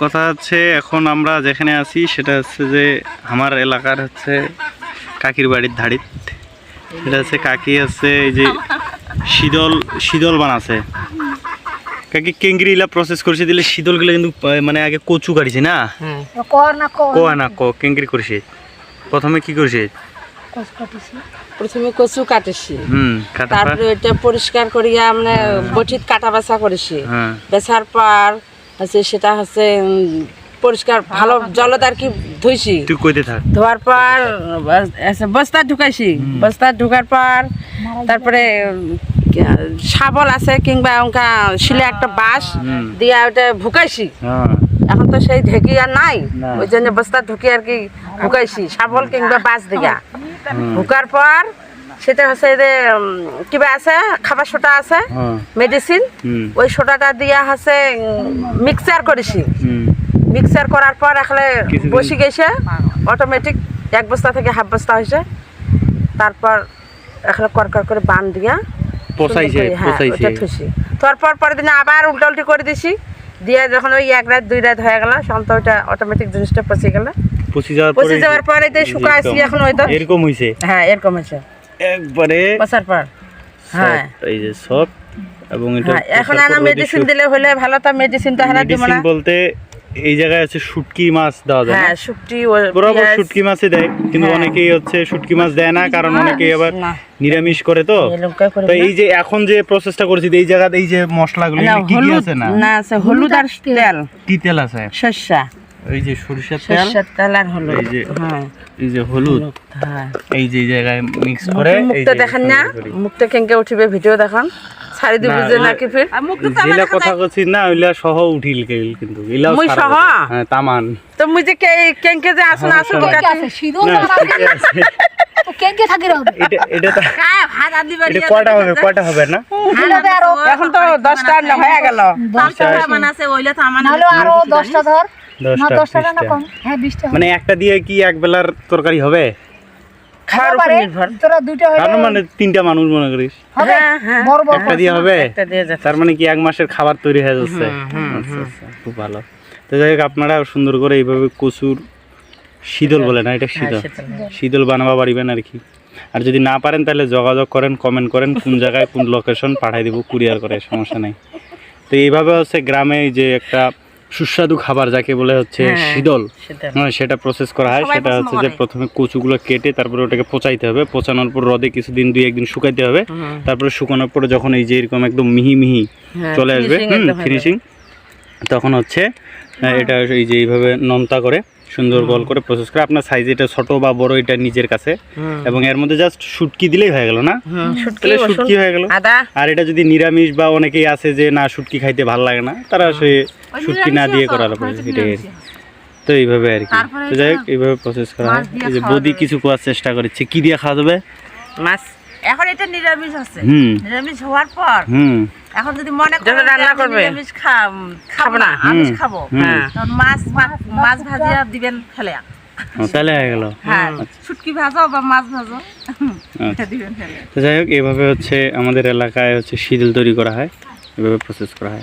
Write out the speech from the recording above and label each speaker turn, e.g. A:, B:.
A: কথা হচ্ছে এখন আমরা যেখানে আছি সেটা হচ্ছে যে আমার এলাকার হচ্ছে কাকির বাড়ির ধাড়িত। এটা হচ্ছে কাকি হচ্ছে এই যে শীতল শীতল বানাছে কাকি কেঙ্গরি ইলা প্রসেস করছে দিলে শীতলগুলো কিন্তু মানে আগে কচু কাটিছে না?
B: কর না
A: কো না কো কেঙ্গরি করছে। প্রথমে কি করছে?
C: প্রথমে কচু কাটেছি।
A: হুম
C: তারপরে ওইটা পরিষ্কার করিয়া মানে বটিত কাটা বাছা করেছি।
A: হ্যাঁ।
C: বেচার পর হচ্ছে সেটা হচ্ছে পরিষ্কার ভালো জলত আর কি ধুইছি?
A: তুই কইতে থাক।
C: ধোয়ার পর বস্তা ঢুকাইছি। বস্তা ঢুকার পর তারপরে শাবল আছে কিংবা ওঙ্কা শিলে একটা বাঁশ। দিয়া ওটা ভুকাইছি
A: হ্যাঁ।
C: এখন তো সেই ঢেকি আর নাই। ওই জন্য বস্তা ঢুকি আর কি ভুকাইছি শাবল কিংবা বাঁশ দিয়া। ভুকার পর সেটা হচ্ছে যে কিবা আছে? খাবার সোটা আছে
A: হ্যাঁ।
C: মেডিসিন ওই সোটাটা দিয়া হচ্ছে মিক্সার করেছি। মিক্সার করার পর এখানে বসে গেছে অটোমেটিক এক বস্তা থেকে হাফ বস্তা হয়েছে। তারপর এখানে করকর করে বান দিয়া
A: পচাইছে
C: হ্যাঁ,
A: পচাইছে
C: তারপর পরের দিনে আবার উল্টা উল্টি করে দিছি। দিয়ে যখন ওই এক রাত দুই রাত হয়ে গেল তখন তো ওইটা অটোমেটিক জিনিসটা পচে গেল।
A: পচে যাওয়ার পরে
C: শুকাইছি এখন ওই তো।
A: এরকম হইছে।
C: হ্যাঁ এরকম হয়েছে
A: একবারে
C: পচার পর হ্যাঁ।
A: এই যে সফট এবং এটা
C: হ্যাঁ এখন আনা মেডিসিন দিলে হলে ভালো তো হারা দিব না।
A: বলতে এই জায়গায় আছে শুটকি মাছ দেওয়া যায়
C: হ্যাঁ ও
A: বরাবর শুটকি মাছই দেয় কিন্তু
C: হ্যাঁ।
A: অনেকেই হচ্ছে শুটকি মাছ দেয় না কারণ অনেকেই আবার নিরামিষ করে তো।
C: এই
A: তো এই যে এখন যে প্রসেসটা করছি এই জায়গাতে এই যে মশলাগুলো কি কি আছে না?
C: না আছে হলুদ আর তেল।
A: কি তেল আছে? এই যে সরিষার তেল?
C: সর্ষের তেল আর হলুদ
A: এই যে
C: হ্যাঁ।
A: এই যে হলুদ
C: হ্যাঁ।
A: এই যে জায়গায় মিক্স করে এই
C: মুখটা দেখেন না? মুখটা কেঙ্কে উঠিবে? ভিডিও দেখান। ছাড়ি দিব যে নাকি ফির।
A: যেগুলা কথা কছি না ওইলা সহ উঠিল কেল কিন্তু। এলাও
C: মুই সহ?
A: হ্যাঁ তামান।
C: তো মুই যে কে- কেঙ্কে যে আসুন
A: হ্যাঁ,
C: আসুন
B: আছে। তো কেঙ্কে থাকি রবে?
A: এটা এটা তো
C: ভাত আদি
A: এটা কয়টা হবে কয়টা হবে না?
C: এখন তো দশটা হয়ে গেল।
B: দশটা নাহলে আরও দশটা ধর। হ্যাঁ
A: মানে একটা দিয়ে কি এক বেলার তরকারি হবে?
C: খাওয়ার উপর নির্ভর।
B: তোরা দুইটা হইলে
A: মানে তিনটা মানুষ মনে করিস।
B: হবে?
C: হ্যাঁ, হ্যাঁ।
B: বড় বড়
A: একটা দিয়ে হবে?
C: একটা দিয়ে যাচ্ছে।
A: তার মানে কি এক মাসের খাবার তৈরি হয়ে যাচ্ছে? আচ্ছা, আচ্ছা, খুব ভালো। তো যাই হোক আপনারা সুন্দর করে এইভাবে কচুর শীতল বলে না এটা শীতল।
C: শীতল।
A: শীতল বানাবা পারিবেন আর কি। আর যদি না পারেন তাহলে যোগাযোগ করেন কমেন্ট করেন কোন জায়গায় কোন লোকেশন পাঠাই দিব কুরিয়ার করে সমস্যা নেই। তো এইভাবে হচ্ছে গ্রামে যে একটা সুস্বাদু খাবার যাকে বলে হচ্ছে
C: হ্যাঁ,
A: শীতল। হ্যাঁ সেটা প্রসেস করা হয়। সেটা হচ্ছে যে প্রথমে কচুগুলো কেটে তারপরে ওটাকে পচাইতে হবে। পচানোর পর রদে কিছুদিন দুই একদিন শুকাইতে হবে। তারপরে শুকানোর পরে যখন এই যে এরকম একদম মিহি মিহি
C: হ্যাঁ,
A: চলে আসবে ফিনিশিং তখন হচ্ছে এটা এই যে এইভাবে নন্তা করে সুন্দর গোল করে প্রসেস করে। আপনার সাইজ এটা ছোট বা বড় এটা নিজের কাছে। এবং এর মধ্যে জাস্ট শুটকি দিলেই হয়ে গেল না?
C: শুটকি
A: তাহলে শুটকি হয়ে গেল। আর এটা যদি নিরামিষ বা অনেকেই আছে যে না শুটকি খাইতে ভালো লাগে না তারা সে শুটকি না দিয়ে এটাই। আর তো এইভাবে আর কি। তো যাই হোক এইভাবে প্রসেস করা হয়। এই যে বদি কিছু করার চেষ্টা করেছে। কি দিয়ে খাওয়া যাবে?
C: মাছ।
D: এখন এটা নিরামিষ আছে।
A: হুম।
D: নিরামিষ হওয়ার পর
A: হুম।
D: এখন যদি মনে যে
C: রান্না করবে।
D: নিরামিষ খাব না। আমিষ খাব
C: হ্যাঁ।
D: তখন মাছ মাছ ভাজিয়া দিবেন ফেলে।
A: তাহলে হয়ে গেল।
D: হ্যাঁ শুটকি ভাজো বা মাছ ভাজো
A: আচ্ছা।
D: দিবেন ফেলে।
A: তো যাই হোক এভাবে হচ্ছে আমাদের এলাকায় হচ্ছে শীতল তৈরি করা হয়। এভাবে প্রসেস করা হয়।